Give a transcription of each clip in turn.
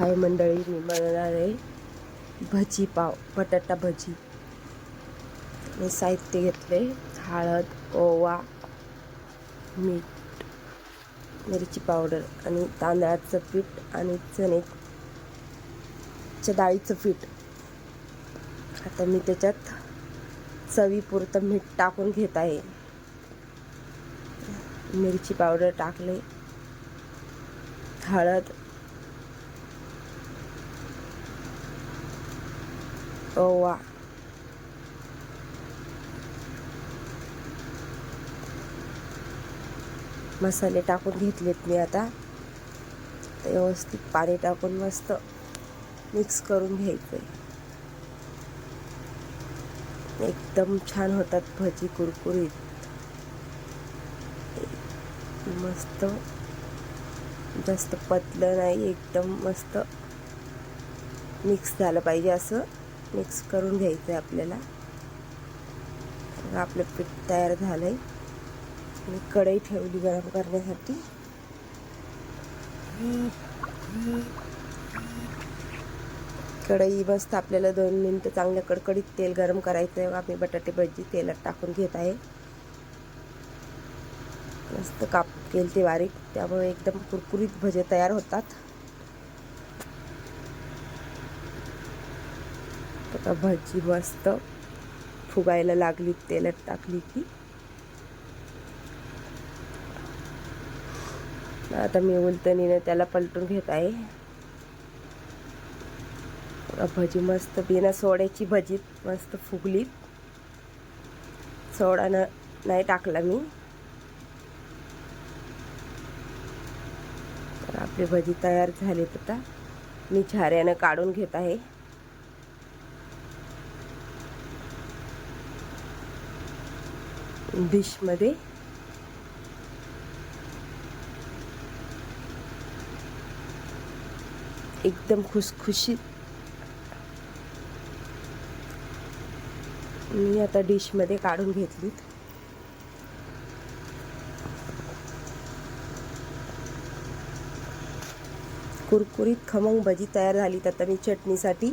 हाय मंडळी मी बनवणार आहे भजी पाव बटाटा भजी. मी साहित्य घेतले हळद ओवा मीठ मिरची पावडर आणि तांदळाचं पीठ आणि चण्याच्या डाळीचं पीठ. आता मी त्याच्यात चवीपुरतं मीठ टाकून घेत आहे. मिरची पावडर टाकले हळद ओवा मसाले टाकून घेतलेत मी आता. व्यवस्थित पाणी टाकून मस्त मिक्स करून घ्यायचं एकदम छान होतात भजी कुरकुरीत. मस्त. जास्त पतलं नाही एकदम मस्त मिक्स झालं पाहिजे असं. मिक्स करून घ्यायचं आहे आपल्याला आपलं पीठ तयार झालं आहे मी कढई ठेवली गरम करण्यासाठी. कढई मस्त आपल्याला दोन मिनटं चांगल्या कडकडीत तेल गरम करायचं आहे आम्ही बटाटे भजी तेलात टाकून घेत आहे. मस्त काप केलते बारीक. त्यामुळे एकदम कुरकुरीत भजे तयार होतात. आता भजी मस्त फुगायला लागली तेलात टाकली की. आता मी उलटणीने त्याला पलटून घेत आहे. भजी मस्त बिना सोड्याची भजी मस्त फुगली. सोडा न नाही टाकला मी. तर आपली भजी तयार झाली आता. मी झाऱ्यानं काढून घेत आहे. डिशमध्ये. एकदम खुसखुशीत. मी आता डिशमध्ये काढून घेतलीत. कुरकुरीत खमंग भजी तयार झाली आता मी चटणीसाठी.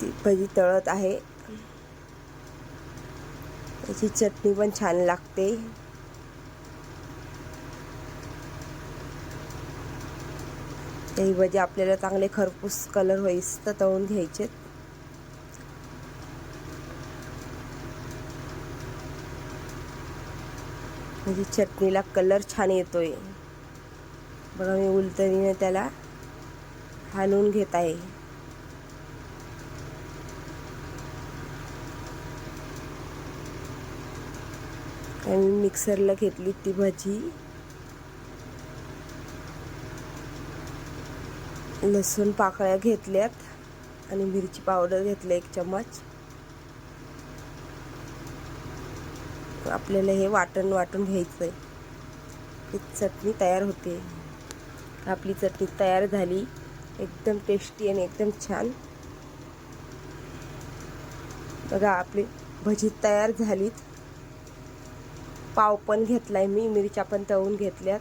ती भजी तळत आहे. याची चटणी पण छान लागते. त्याऐवजी आपल्याला चांगले खरपूस कलर होईस तर तळून घ्यायचे. म्हणजे चटणीला कलर छान येतोय. बघा मी उलटणीने त्याला हालवून घेत आहे. आणि मिक्सरला घेतली ती भजी. लसूण पाकळ्या घेतल्यात आणि मिरची पावडर घेतलं एक चम्मच. आपल्याला हे वाटण वाटून घ्यायचं आहे ही चटणी तयार होते. आपली चटणी तयार झाली. एकदम टेस्टी आणि एकदम छान. बघा आपली भजी तयार झालीत. पाव पण घेतला आहे मी मिरच्या पण तळून घेतल्यात.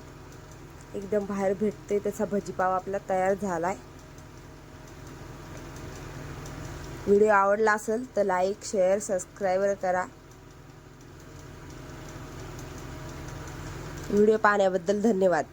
एकदम बाहेर भेटते तसा भजीपाव आपला तयार झाला आहे व्हिडिओ आवडला असेल तर लाईक शेअर सबस्क्राईबर करा. व्हिडिओ पाहण्याबद्दल धन्यवाद.